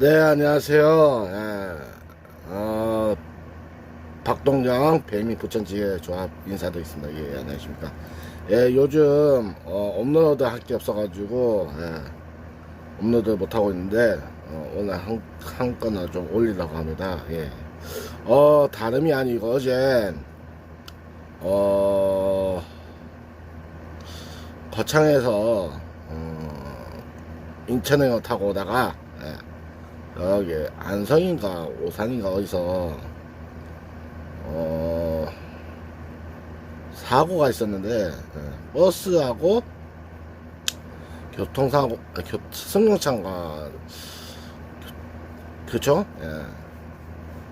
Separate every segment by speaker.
Speaker 1: 네, 안녕하세요. 예, 어, 박동장 배미 부천지회 조합 인사드리겠습니다. 예, 안녕하십니까. 예, 요즘, 어, 업로드 할 게 없어가지고, 예, 업로드 못하고 있는데, 어, 오늘 한, 한 건을 좀 올리려고 합니다. 예. 어, 다름이 아니고, 어제, 어, 거창에서, 어, 인천행을 타고 오다가, 예, 여기 안성인가 오산인가 어디서 어 사고가 있었는데 예, 버스하고 교통사고 아, 교, 승용차가 그쵸? 예.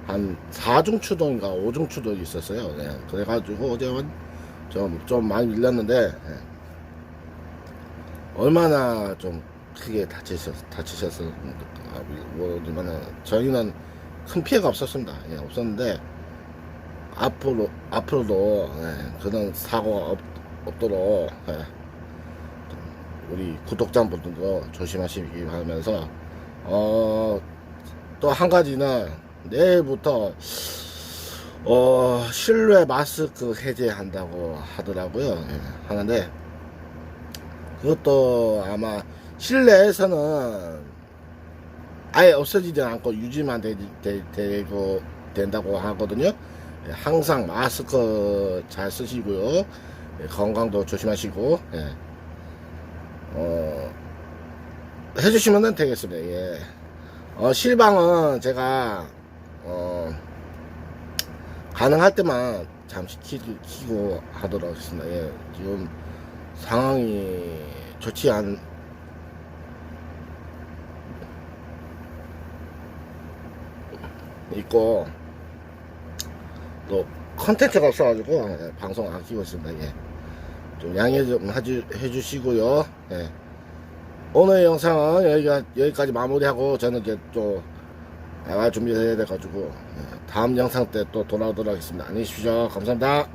Speaker 1: 한 4중 추동인가 5중 추동이 있었어요. 예. 그래가지고 어제 좀, 좀 많이 밀렸는데 예. 얼마나 좀 크게 다치셨, 다치셨습니까? 아, 뭐, 얼마나, 저희는 큰 피해가 없었습니다. 예, 없었는데, 앞으로, 앞으로도, 예, 그런 사고가 없, 없도록, 예, 좀 우리 구독자분들도 조심하시기 바라면서, 어, 또 한 가지는 내일부터, 어, 실외 마스크 해제한다고 하더라고요. 예, 하는데, 그것도 아마 실내에서는 아예 없어지지 않고 유지만 되, 되, 되고 된다고 하거든요. 예, 항상 마스크 잘 쓰시고요. 예, 건강도 조심하시고 예. 어, 해주시면 되겠습니다. 예. 어, 실방은 제가 어, 가능할 때만 잠시 키, 키고 하도록 하겠습니다. 예. 지금 상황이 좋지 않 있고 또 컨텐츠가 없어가지고 예, 방송 아끼고 있습니다. 예. 좀 양해 좀 하주, 해주시고요. 예. 오늘 영상은 여기가 여기까지 마무리하고 저는 이제 또 나갈 준비를 해야 돼가지고 예. 다음 영상 때 또 돌아오도록 하겠습니다. 안녕히 계십시오. 감사합니다.